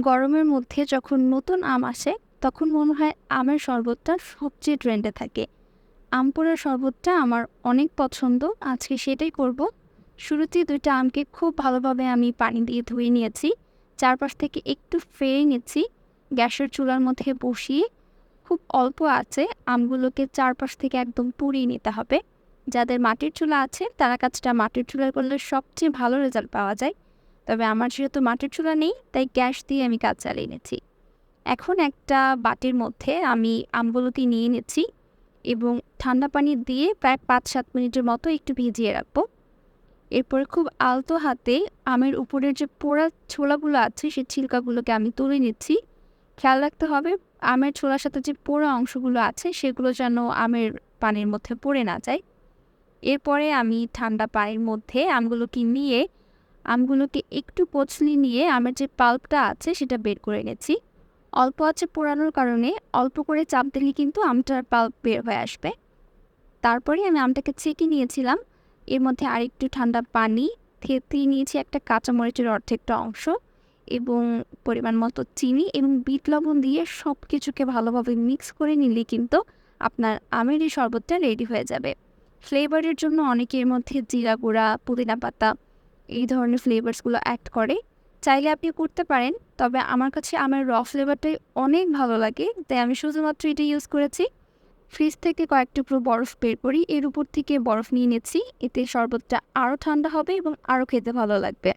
গরমের মধ্যে যখন নতুন আম আসে, তখন মনে হয় আমের শরবতটা সবচেয়ে ট্রেন্ডে থাকে। আম পোড়ার শরবতটা আমার অনেক পছন্দ, আজকে সেটাই করব। শুরুতেই দুইটা আমকে খুব ভালোভাবে আমি পানি দিয়ে ধুয়ে নিয়েছি, চারপাশ থেকে একটু ফেড়ে নিচ্ছি গ্যাসের চুলার মধ্যে বসিয়ে। খুব অল্প আছে, আমগুলোকে চারপাশ থেকে একদম পুড়িয়ে নিতে হবে। যাদের মাটির চুলা আছে, তারা কাজটা মাটির চুলায় করলে সবচেয়ে ভালো রেজাল্ট পাওয়া যায়। তবে আমার যেহেতু মাটির চুলা নেই, তাই গ্যাস দিয়ে আমি কাজ চালিয়ে নিচ্ছি। এখন একটা বাটির মধ্যে আমি আমগুলোকে নিয়ে নিচ্ছি এবং ঠান্ডা পানি দিয়ে প্রায় পাঁচ সাত মিনিটের মতো একটু ভিজিয়ে রাখব। এরপরে খুব আলতো হাতে আমের উপরের যে পোড়া ছোলাগুলো আছে, সেই ছিলকাগুলোকে আমি তুলে নিচ্ছি। খেয়াল রাখতে হবে, আমের ছোলার সাথে যে পোড়া অংশগুলো আছে, সেগুলো যেন আমের পানির মধ্যে পড়ে না যায়। এরপরে আমি ঠান্ডা পানির মধ্যে আমগুলোকে নিয়ে আমগুলোকে একটু পচলি নিয়ে আমের যে পাল্পটা আছে সেটা বের করে এনেছি। অল্প আছে পোড়ানোর কারণে অল্প করে চাপ দিলে কিন্তু আমটার পাল্প বের হয়ে আসবে। তারপরে আমি আমটাকে ছেঁকে নিয়েছিলাম। এর মধ্যে আরেকটু ঠান্ডা পানি থেতলিয়ে নিয়েছি একটা কাঁচামরিচের অর্ধেকটা অংশ এবং পরিমাণ মতো চিনি এবং বিট লবণ দিয়ে সব কিছুকে ভালোভাবে মিক্স করে নিলে কিন্তু আপনার আমের এই শরবতটা রেডি হয়ে যাবে। ফ্লেভারের জন্য অনেকের মধ্যে জিরা গুঁড়া, পুদিনা পাতা এই ধরনের ফ্লেভার্সগুলো অ্যাড করে। চাইলে আপনি করতে পারেন, তবে আমার কাছে আমার র ফ্লেভারটাই অনেক ভালো লাগে, তাই আমি শুধুমাত্র এটা ইউজ করেছি। ফ্রিজ থেকে কয়েক টুকরো বরফ বের করি, এর উপর থেকে বরফ নিয়ে নিচ্ছি, এতে শরবতটা আরও ঠান্ডা হবে এবং আরও খেতে ভালো লাগবে।